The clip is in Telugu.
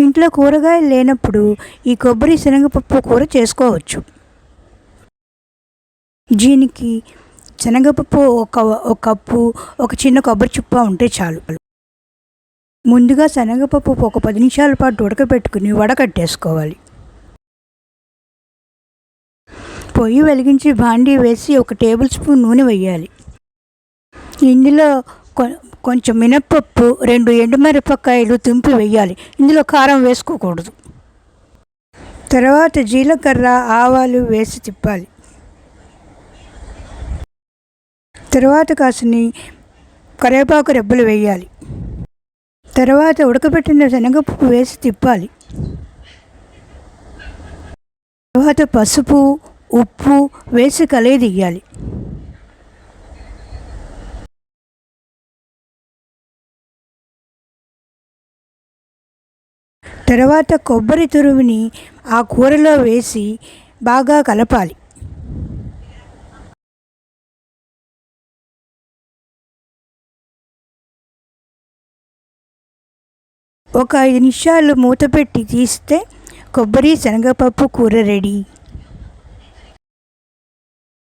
ఇంట్లో కూరగాయలు లేనప్పుడు ఈ కొబ్బరి శనగపప్పు కూర చేసుకోవచ్చు. దీనికి శనగపప్పు ఒక ఒక కప్పు ఒక చిన్న కొబ్బరి చుప్ప ఉంటే చాలు. ముందుగా శనగపప్పు ఒక పది నిమిషాల పాటు ఉడకబెట్టుకుని వడకట్టేసుకోవాలి పొయ్యి వెలిగించి బాండీ వేసి ఒక టేబుల్ స్పూన్ నూనె వేయాలి ఇందులో కొ- కొంచెం మినప్పప్పు రెండు ఎండుమిరపకాయలు తుంపి వేయాలి ఇందులో కారం వేసుకోకూడదు. తర్వాత జీలకర్ర ఆవాలు వేసి తిప్పాలి. తర్వాత కాసిని కరివేపాకు రెబ్బలు వేయాలి తర్వాత ఉడకబెట్టిన శనగపప్పు వేసి తిప్పాలి. తర్వాత పసుపు ఉప్పు వేసి కలయదియ్యాలి తర్వాత కొబ్బరి తురుముని ఆ కూరలో వేసి బాగా కలపాలి. ఒక ఐదు నిమిషాలు మూత పెట్టి తీస్తే కొబ్బరి శనగపప్పు కూర రెడీ.